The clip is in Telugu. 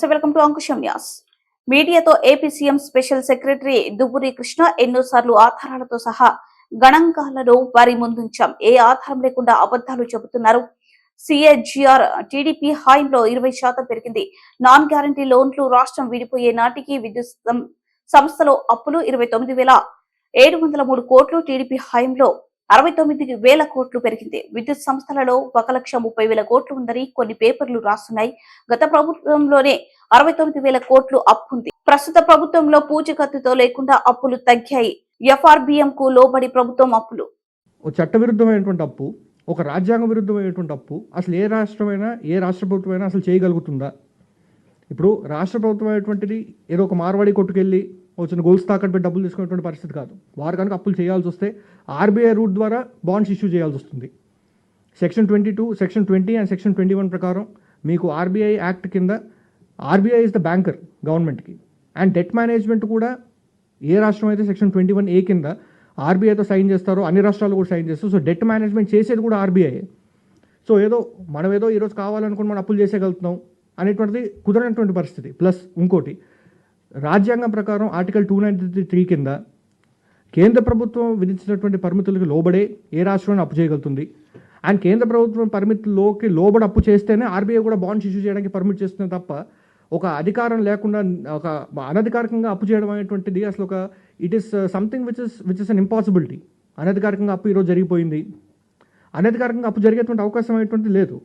నమస్తే వెల్కమ్ టు అంకుశం న్యూస్. మీడియాతో AP CM special secretary Dubburi Krishna ఎన్నోసార్లు ఆధారాలతో సహా గణాంకాలను వారి ముందుంచాం. ఏ ఆధారం లేకుండా అబద్ధాలు చెబుతున్నారు? సిఏజిఆర్ టీడీపీ హాయంలో ఇరవై శాతం పెరిగింది. నాన్ గ్యారంటీ లోన్లు రాష్ట్రం విడిపోయే నాటికి విద్యుత్ సంస్థలో అప్పులు ఇరవై తొమ్మిది వేల ఏడు వందల మూడు కోట్లు టీడీపీ హాయంలో అరవై తొమ్మిది వేల కోట్లు పెరిగింది. విద్యుత్ సంస్థలలో ఒక లక్ష ముప్పై వేల కోట్లు ఉందని కొన్ని పేపర్లు రాస్తున్నాయి. గత ప్రభుత్వంలోనే అరవై తొమ్మిది వేల కోట్లు అప్పు ఉంది. ప్రస్తుత ప్రభుత్వంలో పూచికత్తుతో లేకుండా అప్పులు తగ్గాయి. ఎఫ్ఆర్బిఎం కు లోబడి ప్రభుత్వం అప్పులు. చట్టవిరుద్ధమైనటువంటి అప్పు ఒక రాజ్యాంగ విరుద్ధమైనటువంటి అప్పు అసలు ఏ రాష్ట్రమైనా ఏ రాష్ట్ర ప్రభుత్వమైనా అసలు చేయగలుగుతుందా? ఇప్పుడు రాష్ట్ర ప్రభుత్వం అనేటువంటిది ఏదో ఒక మార్వాడి కొట్టుకెళ్ళి వచ్చిన గోల్స్ తాకట్టు పెట్టి డబ్బులు తీసుకునేటువంటి పరిస్థితి కాదు. వారు కనుక అప్పులు చేయాల్సి వస్తే ఆర్బీఐ రూట్ ద్వారా బాండ్స్ ఇష్యూ చేయాల్సి వస్తుంది. Section twenty two section twenty and section twenty one ప్రకారం మీకు ఆర్బీఐ యాక్ట్ కింద ఆర్బీఐ ఇస్ ద బ్యాంకర్ గవర్నమెంట్కి. అండ్ డెట్ మేనేజ్మెంట్ కూడా ఏ రాష్ట్రం అయితే సెక్షన్ ట్వంటీ వన్ ఏ కింద ఆర్బీఐతో సైన్ చేస్తారో అన్ని రాష్ట్రాలు కూడా సైన్ చేస్తారు. సో డెట్ మేనేజ్మెంట్ చేసేది కూడా ఆర్బీఐ. సో ఏదో మనం ఏదో ఈరోజు కావాలనుకుని మనం అప్పులు చేసేయగలుగుతున్నాం అనేటువంటిది కుదరనటువంటి పరిస్థితి. ప్లస్ ఇంకోటి రాజ్యాంగం ప్రకారం ఆర్టికల్ టూ నైన్టీ త్రీ కింద కేంద్ర ప్రభుత్వం విధించినటువంటి పరిమితులకు లోబడే ఏ రాష్ట్రాన్ని అప్పు చేయగలుగుతుంది? అండ్ కేంద్ర ప్రభుత్వం పరిమితుల్లోకి లోబడి అప్పు చేస్తేనే ఆర్బీఐ కూడా బాండ్స్ ఇష్యూ చేయడానికి పర్మిట్ చేస్తుంది తప్ప ఒక అధికారం లేకుండా ఒక అనధికారికంగా అప్పు చేయడం అనేటువంటిది అసలు ఒక it is something which is which is an impossibility అనధికారికంగా అప్పు ఈరోజు జరిగిపోయింది. అనధికారికంగా అప్పు జరిగేటువంటి అవకాశం అనేటువంటిది లేదు.